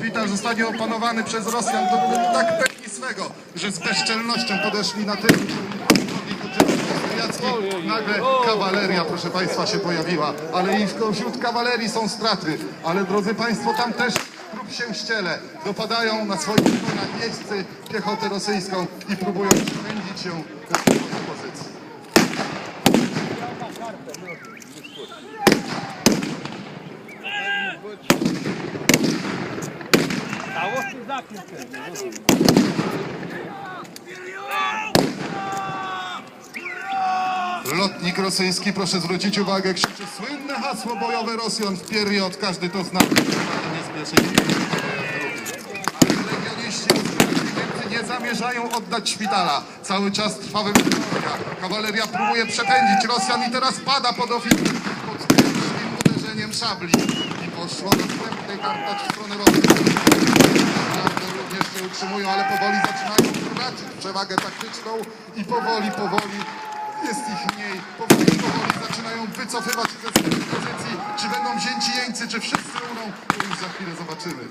szpital zostanie opanowany przez Rosjan, to byli tak pewni swego, że z bezczelnością podeszli na tył. Nagle kawaleria, proszę Państwa, się pojawiła, ale i wśród kawalerii są straty. Ale drodzy Państwo, tam też trup się ściele. Dopadają na swoich konach piechotę rosyjską i próbują przepędzić ją na swoje Lotnik rosyjski, proszę zwrócić uwagę, krzyczy słynne hasło bojowe Rosjan w period, każdy to zna. Nie nie zamierzają oddać szpitala. Cały czas trwa wymianka. Kawaleria próbuje przepędzić Rosjan i teraz pada pod oficer pod uderzeniem szabli. I poszło następnej kartać w stronę Rosji. Również utrzymują, ale powoli zaczynają tracić przewagę taktyczną i powoli, powoli jest ich mniej. Powoli, powoli zaczynają wycofywać się ze swoich pozycji. Czy będą wzięci jeńcy, czy wszyscy uną, to już za chwilę zobaczymy.